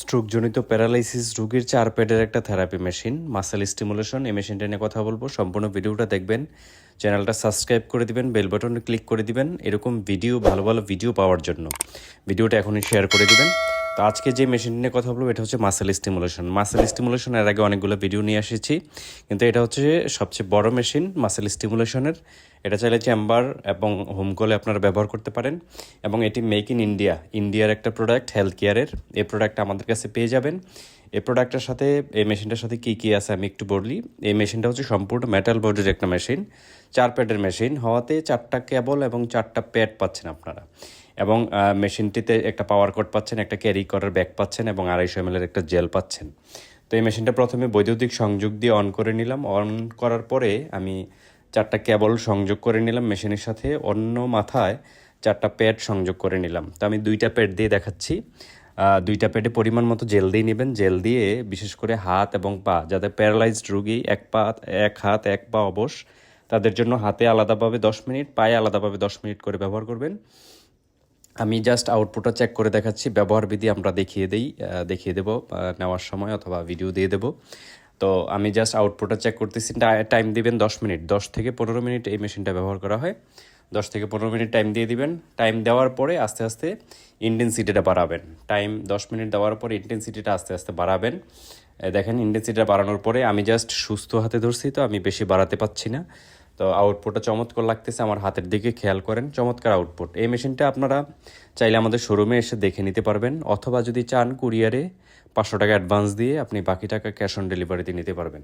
স্ট্রোকজনিত paralysis, রোগীর চার প্যাডের একটা থেরাপি মেশিন, মাসেল স্টিমুলেশন, এই মেশিনটা নিয়ে কথা বলব। সম্পূর্ণ ভিডিওটা দেখবেন, চ্যানেলটা সাবস্ক্রাইব করে দিবেন, বেল বাটনে ক্লিক করে দিবেন। এরকম ভিডিও, ভালো ভালো ভিডিও পাওয়ার জন্য। ভিডিওটা এখনই শেয়ার করে দিবেন। তো আজকে যে মেশিন নিয়ে কথা বলব, এটা হচ্ছে মাসেল স্টিমুলেশন মাসেল স্টিমুলেশন এর আগে অনেকগুলো ভিডিও নিয়ে এসেছি, কিন্তু এটা হচ্ছে সবচেয়ে বড় মেশিন মাসেল স্টিমুলেশনের এটা চাইলে চেম্বার এবং হোম কলে আপনারা ব্যবহার করতে পারেন, এবং এটি মেক ইন ইন্ডিয়া ইন্ডিয়ার একটা প্রোডাক্ট হেলথ কেয়ারের এই প্রোডাক্ট আমাদের কাছে পেয়ে যাবেন। এই প্রোডাক্টের সাথে, এই মেশিনটার সাথে কী কী আছে আমি একটু বলি। এই মেশিনটা হচ্ছে সম্পূর্ণ মেটাল বডির একটা মেশিন চার প্যাডের মেশিন হওয়াতে চারটা কেবল এবং চারটা প্যাড পাচ্ছেন আপনারা। এবং মেশিনটিতে একটা পাওয়ার কোড পাচ্ছেন, একটা ক্যারি করার ব্যাগ পাচ্ছেন এবং আড়াইশো এম একটা জেল পাচ্ছেন। তো এই মেশিনটা প্রথমে বৈদ্যুতিক সংযোগ দিয়ে অন করে নিলাম। অন করার পরে আমি চারটা কেবল সংযোগ করে নিলাম মেশিনের সাথে। অন্য মাথায় চারটা প্যাড সংযোগ করে নিলাম। তো আমি দুইটা প্যাড দিয়ে দেখাচ্ছি। দুইটা প্যাডে পরিমাণ মতো জেল দিয়ে নেবেন। জেল দিয়ে বিশেষ করে হাত এবং পা যাদের প্যারালাইজড রুগী এক পা, এক হাত, এক পা অবশ, তাদের জন্য হাতে আলাদাভাবে দশ মিনিট, পায়ে আলাদাভাবে দশ মিনিট করে ব্যবহার করবেন। আমি জাস্ট আউটপুটটা চেক করে দেখাচ্ছি। ব্যবহার বিধি আমরা দেখিয়ে দিই দেখিয়ে দেবো নেওয়ার সময় অথবা ভিডিও দিয়ে দেবো। তো আমি জাস্ট আউটপুটটা চেক করতেছি। টাইম দিবেন দশ মিনিট। দশ থেকে পনেরো মিনিট এই মেশিনটা ব্যবহার করা হয়। দশ থেকে পনেরো মিনিট টাইম দিয়ে দিবেন। টাইম দেওয়ার পরে আস্তে আস্তে ইন্টেন্সিটিটা বাড়াবেন। টাইম দশ মিনিট দেওয়ার পরে ইন্টেন্সিটিটা আস্তে আস্তে বাড়াবেন। দেখেন ইন্টেন্সিটিটা বাড়ানোর পরে আমি জাস্ট সুস্থ হাতে ধরছি তো, আমি বেশি বাড়াতে পারছি না। তো আউটপুটটা চমৎকার লাগতেছে, আমার হাতের দিকে খেয়াল করেন, চমৎকার আউটপুট এই মেশিনটা আপনারা চাইলে আমাদের শোরুমে এসে দেখে নিতে পারবেন, অথবা যদি চান কুরিয়ারে পাঁচশো টাকা অ্যাডভান্স দিয়ে আপনি বাকি টাকা ক্যাশ অন ডেলিভারিতে নিতে পারবেন।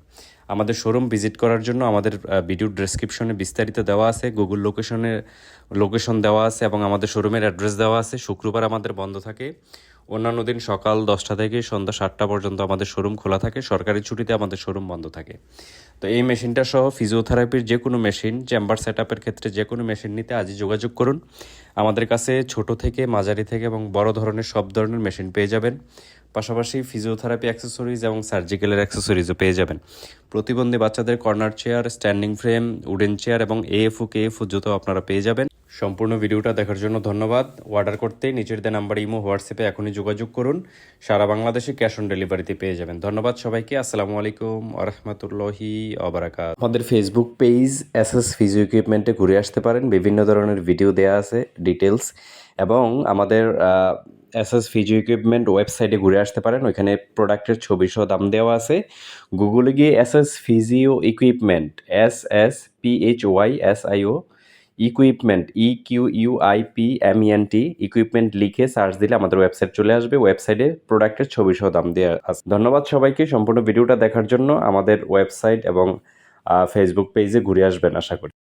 আমাদের শোরুম ভিজিট করার জন্য আমাদের ভিডিও ডেসক্রিপশনে বিস্তারিত দেওয়া আছে গুগল লোকেশনে লোকেশন দেওয়া আছে, এবং আমাদের শোরুমের অ্যাড্রেস দেওয়া আছে। শুক্রবার আমাদের বন্ধ থাকে। অন্যান্য দিন সকাল দশটা থেকে সন্ধ্যা সাতটা পর্যন্ত আমাদের শোরুম খোলা থাকে, সরকারি ছুটিতে আমাদের শোরুম বন্ধ থাকে। তো এই মেশিনটা সহ ফিজিওথেরাপির যে কোনো মেশিন চেম্বার সেট ক্ষেত্রে যে কোনো মেশিন নিতে আজই যোগাযোগ করুন। আমাদের কাছে ছোট থেকে, মাঝারি থেকে এবং বড় ধরনের সব ধরনের মেশিন পেয়ে যাবেন। পাশাপাশি ফিজিওথেরাপি অ্যাক্সেসরিজ এবং সার্জিক্যালের অ্যাক্সেসরিজও পেয়ে যাবেন। প্রতিবন্ধী বাচ্চাদের corner chair standing frame wooden chair এবং এএফ এএফও কেএফও জুতো আপনারা পেয়ে যাবেন। সম্পূর্ণ ভিডিওটা দেখার জন্য ধন্যবাদ। অর্ডার করতে নিচের দেওয়া নাম্বার ইমো হোয়াটসঅ্যাপে এখনই যোগাযোগ করুন। সারা বাংলাদেশে ক্যাশ অন ডেলিভারিতে পেয়ে যাবেন। ধন্যবাদ সবাইকে। আসসালামু আলাইকুম আরহামতুল্লাহি অবরাকাত আমাদের Facebook page S S physio ইকুইপমেন্টে ঘুরে আসতে পারেন। বিভিন্ন ধরনের ভিডিও দেওয়া আছে ডিটেলস এবং আমাদের এস এস ফিজিও ইকুইপমেন্ট ওয়েবসাইটে ঘুরে আসতে পারেন। ওইখানে প্রোডাক্টের ছবি সহ দাম দেওয়া আছে। গুগলে গিয়ে S S physio equipment S S P H Y S I O equipment E Q U I P M N T equipment লিখে সার্চ দিলে আমাদের ওয়েবসাইট চলে আসবে। ওয়েবসাইটে প্রোডাক্টের ছবি সহ দাম দেওয়া আছে। ধন্যবাদ সবাইকে। সম্পূর্ণ ভিডিওটা দেখার জন্য আমাদের ওয়েবসাইট এবং ফেসবুক পেজে ঘুরে আসবেন, আশা করি।